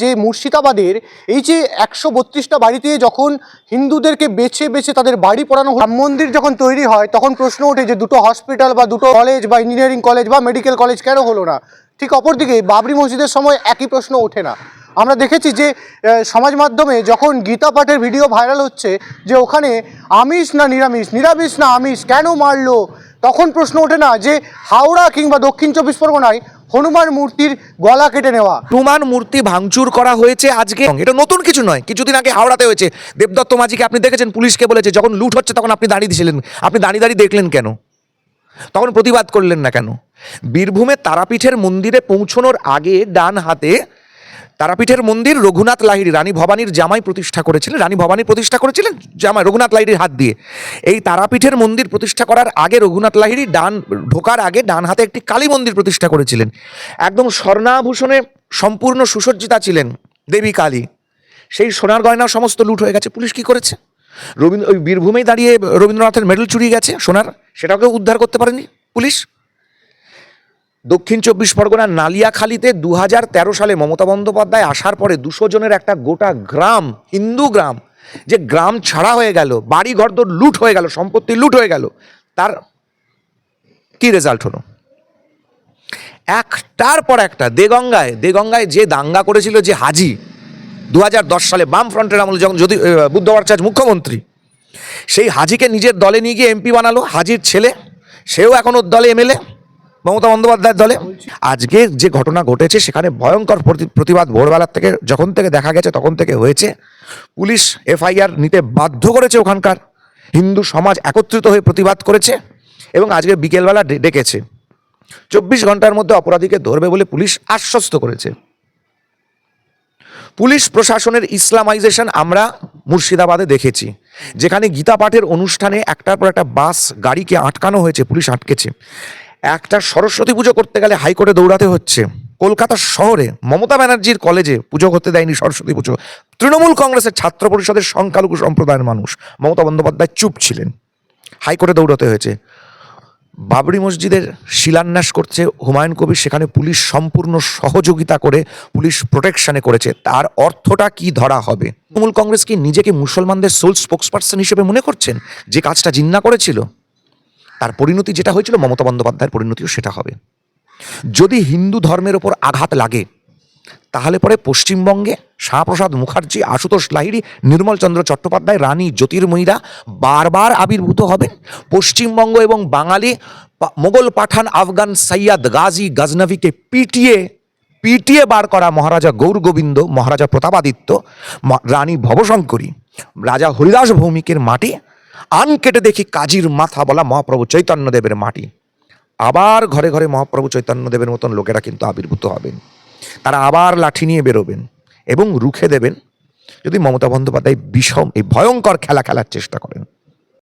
যে মুর্শিদাবাদের এই যে একশো বত্রিশটা বাড়িতে যখন হিন্দুদেরকে বেছে বেছে তাদের বাড়ি পড়ানো রাম মন্দির যখন তৈরি হয়, তখন প্রশ্ন ওঠে যে দুটো হসপিটাল বা দুটো কলেজ বা ইঞ্জিনিয়ারিং কলেজ বা মেডিকেল কলেজ কেন হলো না? ঠিক অপরদিকে বাবরি মসজিদের সময় একই প্রশ্ন ওঠে না। আমরা দেখেছি যে সমাজ মাধ্যমে যখন গীতা পাঠের ভিডিও ভাইরাল হচ্ছে, যে ওখানে আমিষ না নিরামিষ? নিরামিষ না আমিষ? কেন মারলো? তখন প্রশ্ন ওঠে না যে হাওড়া কিংবা দক্ষিণ চব্বিশ পরগনায় হনুমান মূর্তির গলা কেটে নেওয়া। হনুমান মূর্তি ভাঙচুর করা হয়েছে আজকে। এটা নতুন কিছু নয়, কিছুদিন আগে হাওড়াতে হয়েছে। দেবদত্ত মাঝিকে আপনি দেখেছেন, পুলিশকে বলেছে, যখন লুট হচ্ছে তখন আপনি দাঁড়িয়ে দিয়েছিলেন আপনি দাঁড়িয়ে দাঁড়িয়ে দেখলেন কেন? তখন প্রতিবাদ করলেন না কেন? বীরভূমে তারাপীঠের মন্দিরে পৌঁছানোর আগে ডান হাতে তারাপীঠের মন্দির রঘুনাথ লাহিড়ী, রানী ভবানীর জামাই প্রতিষ্ঠা করেছিলেন রানী ভবানী প্রতিষ্ঠা করেছিলেন জামাই, রঘুনাথ লাহিড়ীর হাত দিয়ে। এই তারাপীঠের মন্দির প্রতিষ্ঠা করার আগে রঘুনাথ লাহিড়ী ডান, ঢোকার আগে ডান হাতে একটি কালী মন্দির প্রতিষ্ঠা করেছিলেন। একদম স্বর্ণাভূষণে সম্পূর্ণ সুসজ্জিতা ছিলেন দেবী কালী। সেই সোনার গয়না সমস্ত লুট হয়ে গেছে। পুলিশ কি করেছে? রবীন্দ্র, ওই বীরভূমেই দাঁড়িয়ে রবীন্দ্রনাথের মেডেল চুরিয়ে গেছে সোনার। সেটাকে উদ্ধার করতে পারেনি পুলিশ? দক্ষিণ চব্বিশ পরগনার নালিয়াখালীতে দু হাজার তেরো সালে মমতা বন্দ্যোপাধ্যায় আসার পরে দুশো জনের একটা গোটা গ্রাম হিন্দু গ্রাম যে গ্রাম ছাড়া হয়ে গেল বাড়ি ঘর তো লুট হয়ে গেল সম্পত্তি লুট হয়ে গেল তার কি রেজাল্ট হলো? একটার পর একটা দেগঙ্গায় দেগঙ্গায় যে দাঙ্গা করেছিল যে হাজি দু হাজার দশ সালে বাম ফ্রন্টের আমলে যখন যদি আহ, বুদ্ধ ভট্টাচার্য মুখ্যমন্ত্রী সেই হাজিকে নিজের দলে নিয়ে গিয়ে এমপি বানালো হাজির ছেলে সেও এখন ওর দলে এমএলএ মমতা বন্দ্যোপাধ্যায়ের দলে। আজকে যে ঘটনা ঘটেছে, সেখানে ভয়ঙ্কর প্রতি- প্রতিবাদ ভোরবেলার থেকে, যখন থেকে দেখা গেছে, তখন থেকে হয়েছে। পুলিশ, এফআইআর নিতে বাধ্য করেছে ওখানকার। হিন্দু সমাজ একত্রিত হয়ে প্রতিবাদ করেছে এবং আজকে বিকেলবেলা ডেকেছে। চব্বিশ ঘণ্টার মধ্যে অপরাধীকে ধরবে বলে পুলিশ আশ্বস্ত করেছে। পুলিশ প্রশাসনের ইসলামাইজেশন আমরা মুর্শিদাবাদে দেখেছি। যেখানে গীতা পাঠের অনুষ্ঠানে একটার পর একটা বাস, গাড়িকে আটকানো হয়েছে, পুলিশ আটকেছে। একটা সরস্বতী পুজো করতে গেলে হাইকোর্টে দৌড়াতে হচ্ছে। কলকাতা শহরে মমতা ব্যানার্জির কলেজে পুজো করতে দেয়নি সরস্বতী পুজো। তৃণমূল কংগ্রেসের ছাত্র পরিষদের সংখ্যালঘু সম্প্রদায়ের মানুষ মমতা বন্দ্যোপাধ্যায় চুপ ছিলেন। হাইকোর্টে দৌড়াতে হয়েছে। বাবরি মসজিদের শিলান্যাস করছে হুমায়ুন কবির। সেখানে পুলিশ সম্পূর্ণ সহযোগিতা করে পুলিশ প্রোটেকশনে করেছে। তার অর্থটা কি ধরা হবে? তৃণমূল কংগ্রেস কি নিজেকে মুসলমানদের সোল স্পোক্সপারসন হিসেবে মনে করছেন? যে কাজটা জিন্না করেছিল? তার পরিণতি যেটা হয়েছিল, মমতা বন্দ্যোপাধ্যায়ের পরিণতিও সেটা হবে। যদি হিন্দু ধর্মের ওপর আঘাত লাগে, তাহলে পরে পশ্চিমবঙ্গে শ্যামাপ্রসাদ মুখার্জি, আশুতোষ লাহিড়ী নির্মলচন্দ্র চট্টোপাধ্যায়, রানী জ্যোতির্ময়ীরা বারবার আবির্ভূত হবেন পশ্চিমবঙ্গ এবং বাঙালি মোগল পাঠান আফগান সৈয়দ গাজী গজনভিকে পিটিয়ে পিটিয়ে বার করা মহারাজা গৌর গোবিন্দ, মহারাজা প্রতাপাদিত্য রানী ভবশঙ্করী, রাজা হরিদাস ভৌমিকের মাটি আন কেটে দেখি কাজীর মাথা বলা মহাপ্রভু চৈতন্যদেবের মাটি। আবার ঘরে ঘরে মহাপ্রভু চৈতন্যদেবের মতন লোকেরা কিন্তু আবির্ভূত হবেন। তারা আবার লাঠি নিয়ে বেরোবেন এবং রুখে দেবেন। যদি মমতা বন্দ্যোপাধ্যায় বিষম এই ভয়ঙ্কর খেলা খেলার চেষ্টা করেন।